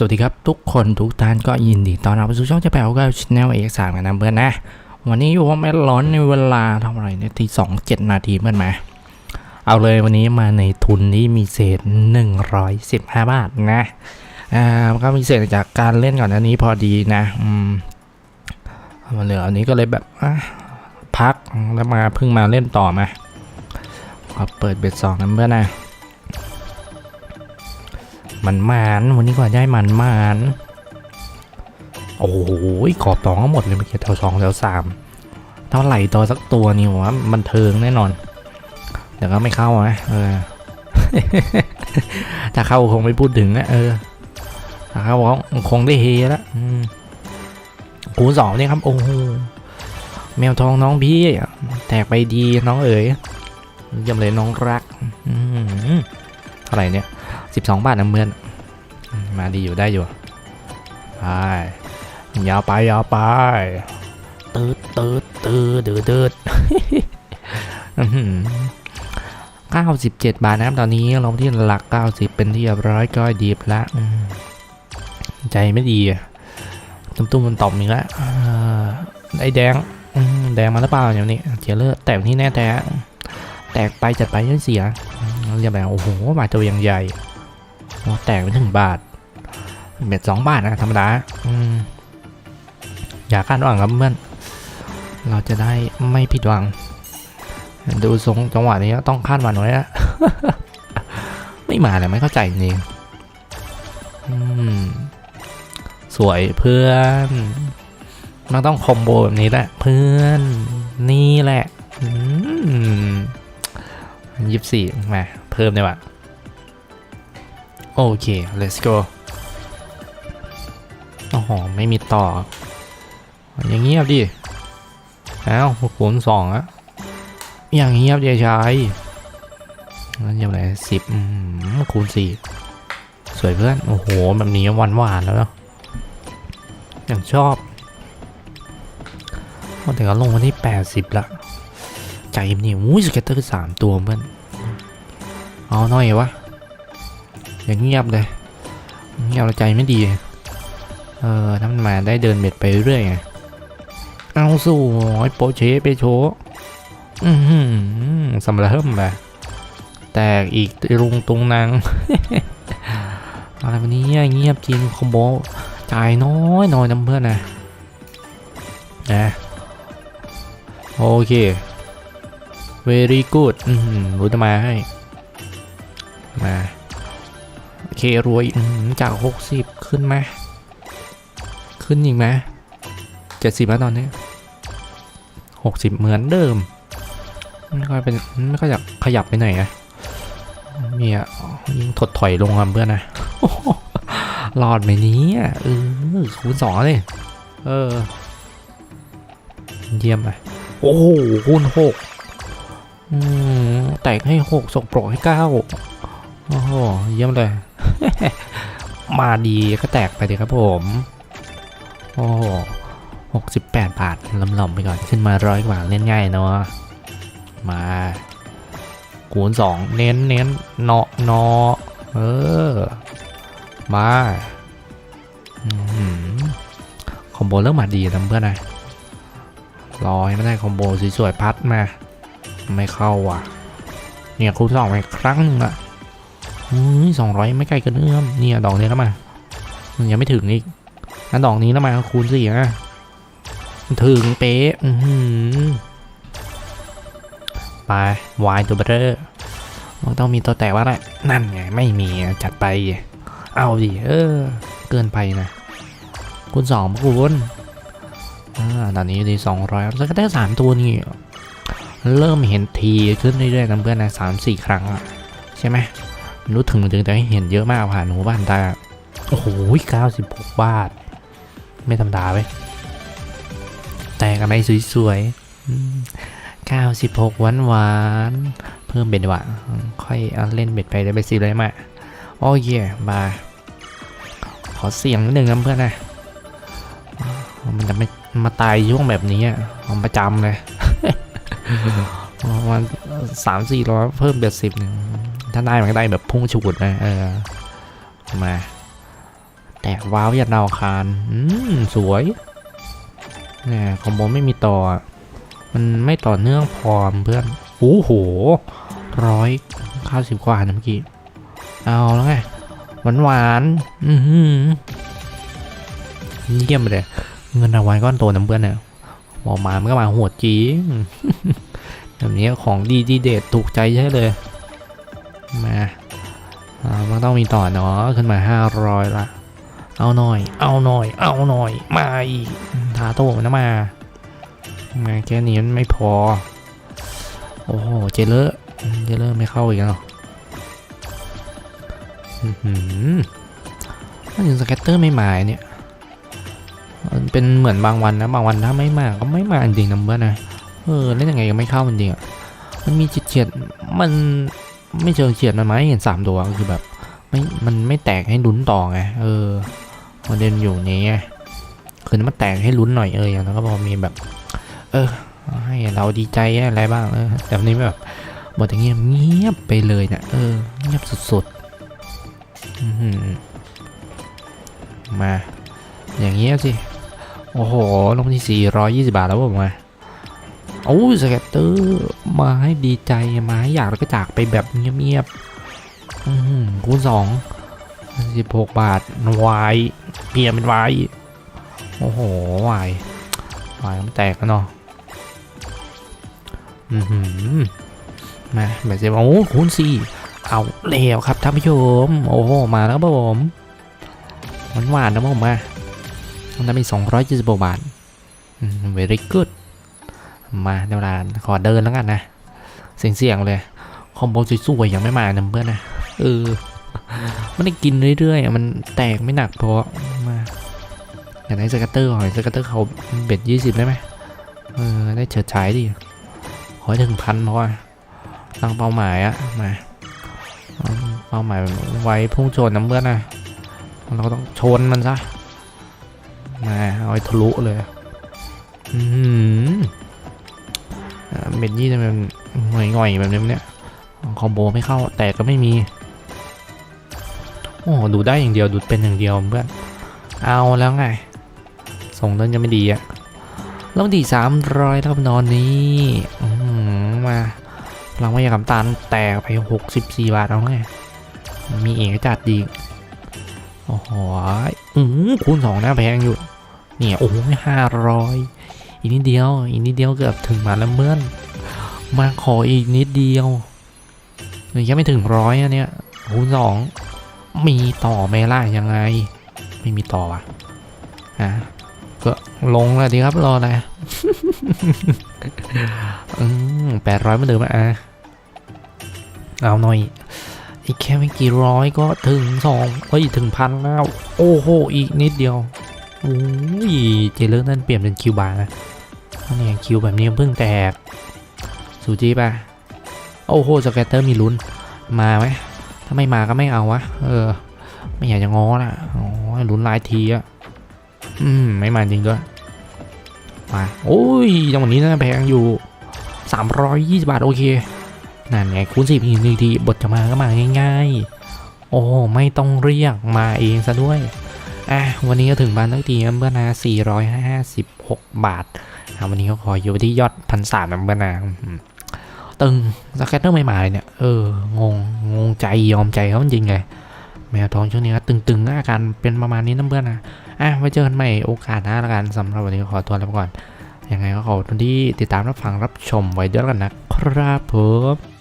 สวัสดีครับ ทุกคนทุกท่านก็ยินดีต้อนรับสู่ช่องจ๊แป๋วกับชแนลเอกสารกันนะเพื่อนนะ วันนี้อยู่ว่าไม่ร้อนในเวลาทำอะไรเนี่ยที่สองเจ็ดนาทีเพื่อนมาเอาเลยวันนี้มาในทุนที่มีเศษ 115 บาทนะอ่าก็มีเศษจากการเล่นก่อนอันนี้พอดีนะอืมมาเหลืออันนี้ก็เลยแบบอะพักแล้วมาเพิ่งมาเล่นต่อมาขอเปิดเบ็ดสองนะเพื่อนนะ มันมานวันนี้ก็ได้มันมานโอ้โหขอบตองก็หมดเลยเมื่อกี้แถวสองแถวสามเท่าไหร่ตัวสักตัวนี่ผมว่าบันเทิงแน่นอน เดี๋ยวก็ไม่เข้านะเออถ้าเข้าคงไม่พูดถึงนะเออถ้าเข้าคงได้เฮแล้วคูสองนี่ครับ โอ้โหแมวทองน้องพี่ แตกไปดีน้องเอ๋ยเยี่ยมเลยน้องรักอืมเท่าไหร่เนี่ย สิบสองบาทนะเพื่อนอืมมาดีอยู่ได้อยู่ไปยาวไปยาวไปตืดตืดตืดตืดตืดเก้าสิบเจ็ดบาทนะครับตอนนี้ลงที่หลักเก้าสิบเป็นที่เรียบร้อยก็ดีบละอืมใจไม่ดีอะตุ้มตุ้มมันตอบอีกแล้วเอ่อไอ้แดงอืมแดงมาหรือเปล่าเดี๋ยวนี้เจียเลอร์แตกที่แน่แต่แตกไปจัดไปยังเสียอืมเรียบร้อยโอ้โหบาทตัวยังใหญ่ โอ้แตกไปถึงบาทเบ็ดสองบาทนะธรรมดาอืมอย่าคาดหวังครับเพื่อน เราจะได้ไม่ผิดหวัง ดูทรงจังหวะนี้ต้องคาดหวังไว้อะไม่มาเลยไม่เข้าใจจริงสวยเพื่อนมันต้องคอมโบแบบนี้แหละ เพื่อนนี่แหละยี่สิบสี่มาเพิ่มได้ปะ โอเค let's go โอ้โห ไม่มีต่อ อย่างเงียบดิอ้าวคูณสองอะอย่างเงียบเดียชายนั่นยังไงสิบคูณสี่สวยเพื่อน โอ้โห แบบนี้หวานหวานๆแล้วเนาะอย่างชอบโอ้แต่ก็ลงมาที่แปดสิบละ ใจมันนี่อุ้ยสเก็ตเตอร์สามตัวเพื่อน เอาหน่อยวะ อย่างเงียบเลยเงียบใจไม่ดี เออถ้ามันมาได้เดินเบ็ดไปเรื่อยไงเอาสู้ไอ้โปเชไปโชว์อือหือสำหรับเฮิมไปแตกอีกรุงตุงนางอะไรวันนี้เงียบจริงคอมโบจ่ายน้อยน้อยน้ำเพื่อนนะนะโอเค very good อือหือรู้จะมาให้ มา โอเครวยอืมจาก 60 ขึ้นไหมขึ้นอีกไหมเจ็ดสิบแล้วตอนนี้ 60 เหมือนเดิม ไม่ค่อยเป็นไม่ค่อยอยากขยับไปไหนอะเมียยิงถดถอยลงอะเพื่อนนะรอดไหมนี้เออคูณสองเลยเออ เยี่ยมไปโอ้โหคูณหกอืมแตกให้หกส่งโปรให้เก้าโอ้โห เยี่ยมเลย มาดีก็แตกไปดีครับผม โอ้หกสิบแปดบาทลำๆไปก่อนขึ้นมาร้อยกว่าเล่นง่ายเนาะมาคูณสองเน้นเน้นเนาะเนาะเออ มาอคอมโบเริ่มมาดีนะเพื่อนนะรอให้ไม่ได้คอมโบสวยๆพัดมา ไม่เข้าว่ะ เนี่ยคูณสองไปครั้งนึงอะ สองร้อยไม่ไกลกันเอื้อมเนี่ยดอกนี้แล้วมายังไม่ถึงอีกนั่นดอกนี้แล้วมาคูณสี่นะถึงเป๊ะไปวายตัวเบอร์มันต้องมีตัวแตกว่าแหละนั่นไงไม่มีจัดไป เอาดิเออ เกินไปนะคูณสองคูณอ่าตอนนี้ดีสองร้อยแล้วก็ได้สามตัวนี่เริ่มเห็นทีขึ้นเรื่อยๆนะเพื่อนนะสามสี่ครั้งใช่ไหม รู้ถึงถึงจะให้เห็นเยอะมากผ่านหูบ้านตาโอ้โหเก้าสิบหกบาท ไม่ธรรมดาเว้ยแต่กันไปสวยๆเก้าสิบหกหวานหวานๆเพิ่มเบ็ดว่ะค่อยเอาเล่นเบ็ดไปได้ไปสิเลยมาโอ้ยบาขอเสียงนิดนึงนะเพื่อนนะมันจะไม่มาตายช่วงแบบนี้อะประจำเลยประมาณสามสี่ร้อยเพิ่มเบ็ดสิบหนึ่ง ถ้าได้มันก็ได้แบบพุ่งฉุดนะเออมาแตกว้าวยันดาวอังคารอืมสวยเนี่ยคอมโบไม่มีต่อ มันไม่ต่อเนื่องพอเพื่อนโอ้โหร้อยข้าสิบกว่านะเมื่อกี้เอาแล้วไงหวานหวานอือหือเยี่ยมไปเลย เงินรางวัลก้อนโตนะเพื่อนเนี่ยบอกมามันก็มาโหดจริงแบบนี้ของดีดีเด็ดถูกใจใช่เลย มามันต้องมีต่อเนาะขึ้นมาห้ารอยละ เอาหน่อย เอาหน่อย เอาหน่อย มาอีกทาโต้มันนะมา มาแค่นี้มันไม่พอ โอ้โห เจเลอร์เจเลอร์ไม่เข้าอีกแล้วอื้อหือถ้าถึงสเก็ตเตอร์ไม่มาเนี่ยมันเป็นเหมือนบางวันนะบางวันถ้าไม่มาก็ไม่มาจริงนะเพื่อนนะเออเล่นยังไงก็ไม่เข้าจริงอะมันมีจิตเฉียดๆมัน ไม่เชิงเฉียดมันไหมเห็นสามตัวคือแบบไม่มันไม่แตกให้ลุ้นต่อไงเออประเด็นอยู่นี้ไงคือมันแตกให้ลุ้นหน่อยเอออย่างนั้นก็พอมีแบบ เออให้เราดีใจอะไรบ้างเออแต่วันนี้แบบหมดอย่างเงียบเงียบไปเลยเนะเออเงียบสุดๆอือมา อย่างเงี้ยสิ โอ้โหลงที่ 420 บาทแล้วผมมา โอ้ยสเก็ตเตอร์มาให้ดีใจมาให้อยากแล้วก็จากไปแบบเงียบๆคูณสองสิบหกบาทวายเพียเป็นวายโอ้โหวายวายมันแตกแล้วเนาะอือหือมาแบบเสียโอ้คูณสี่เอาแล้วครับท่านผู้ชมโอ้โหมาแล้วครับผมหวานๆนะผมมามันจะมี276บาทอืม very good มาเดี๋ยวลาขอเดินแล้วกันนะ เสียงๆเลย คอมโบสวยๆยังไม่มานะเพื่อนนะเออมันได้กินเรื่อยๆมันแตกไม่หนักพอมาอยากได้สกัตเตอร์หน่อยสกัตเตอร์เขาเบ็ดยี่สิบได้ไหมเออได้เฉิดฉายดิขอให้ถึงพันเพราะว่าตั้งเป้าหมายอะมาเป้าหมายไว้พุ่งชนน้ำเพื่อนนะเราก็ต้องชนมันซะมาเอาไอ้ทะลุเลย อืมอ่า เม็ดยี่จะเป็นง่อยๆแบบนี้เนี่ยคอมโบไม่เข้าแต่ก็ไม่มี โอ้ดูได้อย่างเดียวดูดเป็นอย่างเดียวเพื่อนเอาแล้วไง ส่งเดินจะไม่ดีอะแล้วดีสามร้อยแล้วครับนอนนี้มาเราไม่อยากกำตาลแตกไปหกสิบสี่บาทเอาไงมีเอกจัดดีโอ้โหอืมคูณสองนะแพงอยู่ เนี่ยโอ้โหห้าร้อย อีกนิดเดียว อีกนิดเดียวเกือบถึงมาแล้วเมื่อน มาขออีกนิดเดียวหรือยังไม่ถึงร้อยอันเนี้ยคูณสองมีต่อไหมล่ะยังไง ไม่มีต่ออะฮะก็ลงแล้วดีครับรออะอืมแปดร้อยมือนเดิมอะเอาหน่อยอีกแค่ไม่กี่ร้อยก็ถึงสองเฮ้ยถึงพันแล้ว โอ้โห อีกนิดเดียว โอ้ยเจเลอร์นั่นเปลี่ยนเป็นคิวบาร์นะนนี้คิวแบบนี้เพิ่งแตก สูจีป่ะ โอ้โหสแกตเตอร์มีลุ้น มาไหมถ้าไม่มาก็ไม่เอาวะ เออ ไม่อยากจะง้อละอ๋อลุ้นหลายทีอะอืม ไม่มาจริงด้วยมาโอ้ยจังหวะนี้น่าแพงอยู่ 320 บาท โอเค นั่นไงคูณสิบอีกหนึ่งที บทจะมาก็มาง่าย ๆ โอ้ ไม่ต้องเรียกมาเองซะด้วย อะวันนี้ก็ถึงบ้านตั้งทีนะเพื่อนนะ456 บาทอะวันนี้ก็ขออยู่ที่ยอดพันสามนะเพื่อนนะอืมตึงสแกตเตอร์ไม่มาเลยเนี่ย เออ งง งงใจยอมใจเขาจริงไง แมวท้องช่วงนี้ก็ตึงๆอาการเป็นประมาณนี้นะเพื่อนนะอะไว้เจอกันใหม่โอกาสหน้าละกันสำหรับวันนี้ก็ขอตัวลาไปก่อน ยังไงก็ขอบคุณที่ติดตามรับฟังรับชมไว้ด้วยกันนะครับผม